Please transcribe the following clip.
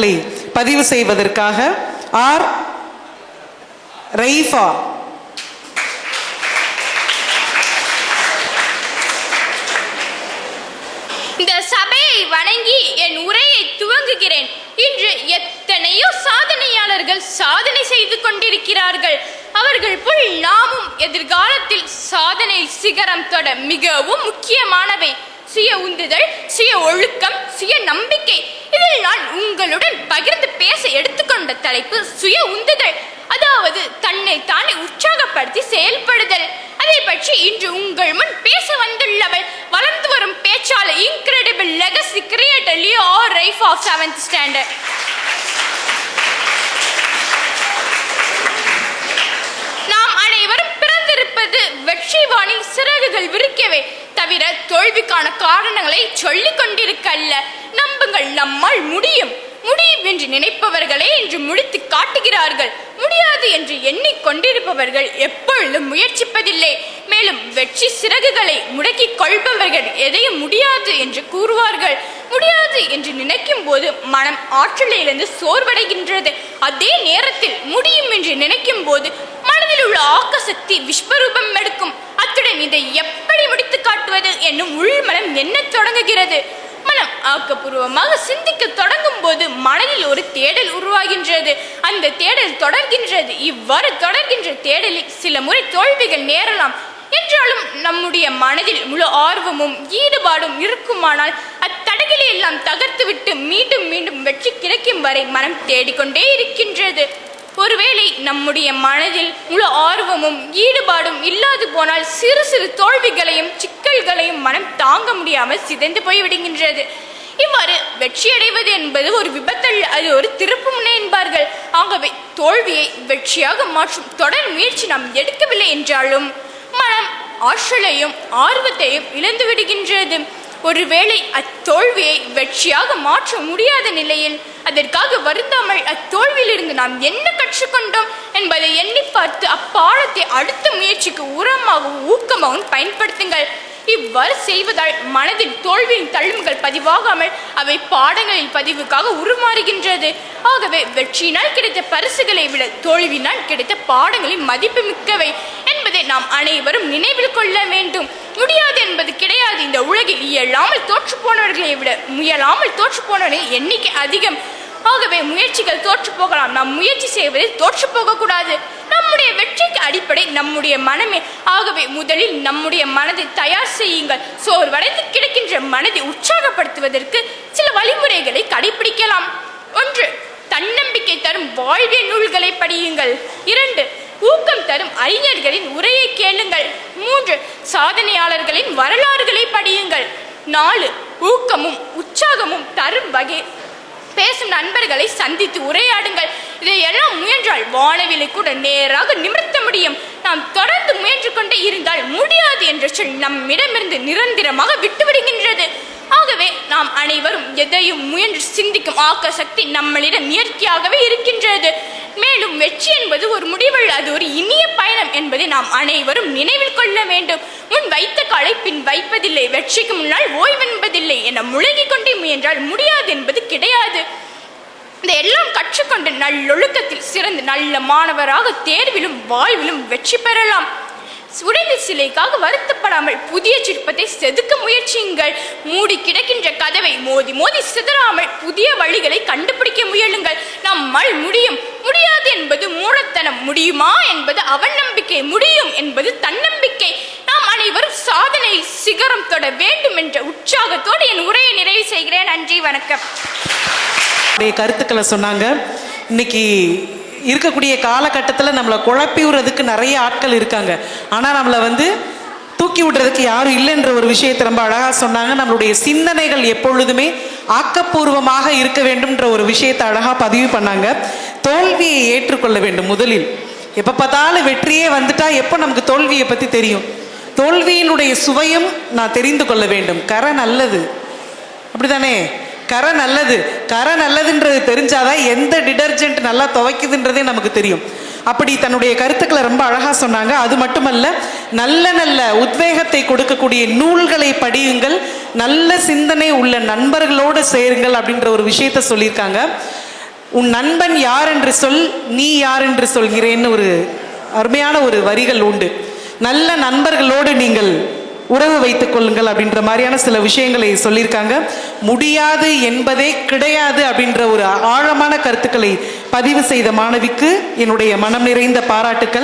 கருத்துக்களை பதிவு செய்வதற்காக ஆர். ரைஃபா. இந்த சபையை வணங்கி என் உரையை துவங்குகிறேன். இன்று எத்தனையோ சாதனையாளர்கள் சாதனை செய்து கொண்டிருக்கிறார்கள். அவர்கள் போல் நாமும் எதிர்காலத்தில் சாதனை சிகரம் தொட மிகவும் முக்கியமானவை. சுய உந்துதல் சுய ஒழுக்கம் சுய நம்பிக்கை இதில் நான் உங்களுடன் பகிர்ந்து பேச எடுத்துக்கொண்ட தலைப்பு சுய உந்துதல். அதாவது தன்னை தானே உற்சாகப்படுத்தி செயல்படுதல். அதை பற்றி இன்று உங்கள் முன் பேச வந்துள்ளவள் வளர்ந்து வரும் பேச்சாளர் incredible legacy creator Leo Rife of seventh standard நாம் அனைவரும் பிறந்திருப்பது வெற்றி வானில் சிறகுகள் விரிக்கவே தவிர தோல்விக்கான காரணங்களை சொல்லிக் கொண்டிருக்க அல்ல நம்புங்கள் நம்மால் முடியும். முடியும் என்று நினைப்பவர்களே இன்று முடித்து காட்டுகிறார்கள். முடியாது என்று எண்ணிக்கொண்டிருப்பவர்கள் எப்பொழுதும் முயற்சிப்பதில்லை. மேலும் வெற்றி சிறகுகளை முடக்கிக் கொள்பவர்கள் எதையும் முடியாது என்று கூறுவார்கள். முடியாது என்று நினைக்கும் போது மனம் ஆற்றலிலிருந்து சோர்வடைகின்றது. அதே நேரத்தில் முடியும் என்று நினைக்கும் போது மனதில் உள்ள ஆக்க சக்தி விஸ்வரூபம் எடுக்கும். அத்துடன் இதை எப்படி முடித்து காட்டுவது என்னும் உள்மனம் என்ன தொடங்குகிறது? மனம் ஆக்கப்பூர்வமாக சிந்திக்க தொடங்கும் போது மனதில் ஒரு தேடல் உருவாகின்றது. அந்த தேடல் தொடர்கின்றது. இவ்வாறு தொடர்கின்ற தேடலில் சில முறை தோல்விகள் நேரலாம். என்றாலும் நம்முடைய மனதில் முழு ஆர்வமும் ஈடுபாடும் இருக்குமானால் அத்தடகிலை எல்லாம் தகர்த்துவிட்டு மீண்டும் மீண்டும் வெற்றி கிடைக்கும் வரை மனம் தேடிக்கொண்டே இருக்கின்றது. ஒருவேளை நம்முடைய மனதில் முழு ஆர்வமும் ஈடுபாடும் இல்லாது போனால் சிறு சிறு தோல்விகளையும் சிக்கல்களையும் மனம் தாங்க முடியாமல் சிதைந்து போய்விடுகின்றது இவ்வாறு வெற்றியடைவது என்பது ஒரு விபத்தல்ல அது ஒரு திருப்பு முனை என்பார்கள். ஆகவே தோல்வியை வெற்றியாக மாற்றும் தொடர் முயற்சி நாம் எடுக்கவில்லை என்றாலும் மனம் ஆற்றலையும் ஆர்வத்தையும் இழந்து விடுகின்றது. ஒருவேளை அத்தோல்வியை வெற்றியாக மாற்ற முடியாத நிலையில் அதற்காக வருந்தாமல் அத்தோல்வியிலிருந்து நாம் என்ன கற்றுக்கொண்டோம் என்பதை எண்ணி பார்த்து அப்பாடத்தை அடுத்த முயற்சிக்கு உரமாகவும் ஊக்கமாகவும் பயன்படுத்துங்கள். இவ்வாறு செய்வதால் மனதில் தோல்வியின் தழும்புகள் பதிவாகாமல் அவை பாடங்களின் பதிவுக்காக உருமாறுகின்றது. ஆகவே வெற்றியினால் கிடைத்த பரிசுகளை விட தோல்வியினால் கிடைத்த பாடங்களின் மதிப்பு மிக்கவை என்பதை நாம் அனைவரும் நினைவில் கொள்ள வேண்டும். முடியாது என்பது கிடையாது. இந்த உலகில் இயலாமல் தோற்று போனவர்களை விட முயலாமல் தோற்று போனவர்களின் எண்ணிக்கை அதிகம். ஆகவே முயற்சிகள் தோற்று போகலாம். நாம் முயற்சி செய்வதில் தோற்று போகக்கூடாது. நம்முடைய வெற்றிக்கு அடிப்படை நம்முடைய மனமே. ஆகவே முதலில் நம்முடைய மனதை தயார் செய்யுங்கள். சோர்வடைந்து கிடக்கின்ற மனதை உற்சாகப்படுத்துவதற்கு சில வழிமுறைகளை கடைபிடிக்கலாம் ஒன்று தன்னம்பிக்கை தரும் வாழ்விய நூல்களை படியுங்கள். இரண்டு ஊக்கம் தரும் அறிஞர்களின் உரையை கேளுங்கள். மூன்று சாதனையாளர்களின் வரலாறுகளை படியுங்கள். நாலு ஊக்கமும் உற்சாகமும் தரும் வகை. பேசும் நண்பர்களை சந்தித்து உரையாடுங்கள். இதையெல்லாம் முயன்றால் வானவிலை கூட நேராக நிமிர்த்த முடியும். நாம் தொடர்ந்து முயன்று கொண்டே இருந்தால் முடியாது என்ற சொல் நம்மிடமிருந்து நிரந்தரமாக விட்டுவிடுகின்றது. ஆகவே நாம் அனைவரும் எதையும் முயன்று சிந்திக்கும் ஆக்க சக்தி நம்மளிடம் இயற்கையாகவே இருக்கின்றது. மேலும் வெற்றி என்பது ஒரு முடிவல்ல அது ஒரு இனிய பயணம் என்பதை நாம் அனைவரும் நினைவில் கொள்ள வேண்டும். முன் வைத்த காலை பின் வைப்பதில்லை வெற்றிக்கு முன்னால் ஓய்வென்பதில்லை என முழுகிக் கொண்டே முயன்றால் முடியாது என்பது கிடையாது. இதையெல்லாம் கற்றுக்கொண்டு நல்லொழுக்கத்தில் சிறந்து நல்ல மாணவராக தேர்விலும் வாழ்விலும் வெற்றி பெறலாம். உடைந்த சிலைக்காக வருத்தப்படாமல் புதிய சிற்பத்தை செதுக்க முயற்சியுங்கள். மூடி கிடக்கின்ற கதவை மோதி மோதி சிதறாமல் புதிய வழிகளை கண்டுபிடிக்க முயலுங்கள். நம்மால் முடியும். முடியாது என்பது மூடத்தனம். முடியுமா என்பது அவநம்பிக்கை முடியும் என்பது தன்னம்பிக்கை. நாம் அனைவரும் சாதனையில் சிகரம் தொட வேண்டும் என்ற உற்சாகத்தோடு என் உரையை நிறைவு செய்கிறேன். நன்றி வணக்கம். உடைய கருத்துக்களை சொன்னாங்க. இன்னைக்கு இருக்கக்கூடிய காலகட்டத்தில் நம்மளை குழப்பி விடுறதுக்கு நிறைய ஆட்கள் இருக்காங்க. ஆனால் நம்மளை வந்து தூக்கி விடுறதுக்கு யாரும் இல்லைன்ற ஒரு விஷயத்தை ரொம்ப அழகாக சொன்னாங்க. நம்மளுடைய சிந்தனைகள் எப்பொழுதுமே ஆக்கப்பூர்வமாக இருக்க வேண்டும்ன்ற ஒரு விஷயத்தை அழகாக பதிவு பண்ணாங்க. தோல்வியை ஏற்றுக்கொள்ள வேண்டும் முதலில். எப்போ பார்த்தாலும் வெற்றியே வந்துட்டா எப்போ நமக்கு தோல்வியை பற்றி தெரியும்? தோல்வியினுடைய சுவையும் நான் தெரிந்து கொள்ள வேண்டும். கரை நல்லது. அப்படிதானே கரை நல்லது. கரை நல்லதுன்றது தெரிஞ்சாதான் எந்த டிடர்ஜென்ட் நல்லா துவைக்குதுன்றதே நமக்கு தெரியும். அப்படி தன்னுடைய கருத்துக்களை ரொம்ப அழகாக சொன்னாங்க. அது மட்டுமல்ல நல்ல நல்ல உத்வேகத்தை கொடுக்கக்கூடிய நூல்களை படியுங்கள். நல்ல சிந்தனை உள்ள நண்பர்களோடு சேருங்கள் அப்படின்ற ஒரு விஷயத்த சொல்லியிருக்காங்க. உன் நண்பன் யார் என்று சொல் நீ யார் என்று சொல்கிறேன்னு ஒரு அருமையான ஒரு வரிகள் உண்டு. நல்ல நண்பர்களோடு நீங்கள் உறவு வைத்துக் கொள்ளுங்கள் அப்படின்ற மாதிரியான சில விஷயங்களை சொல்லியிருக்காங்க. முடியாது என்பதே கிடையாது அப்படின்ற ஒரு ஆழமான கருத்துக்களை பதிவு செய்த மாணவிக்கு என்னுடைய மனம் நிறைந்த பாராட்டுக்கள்.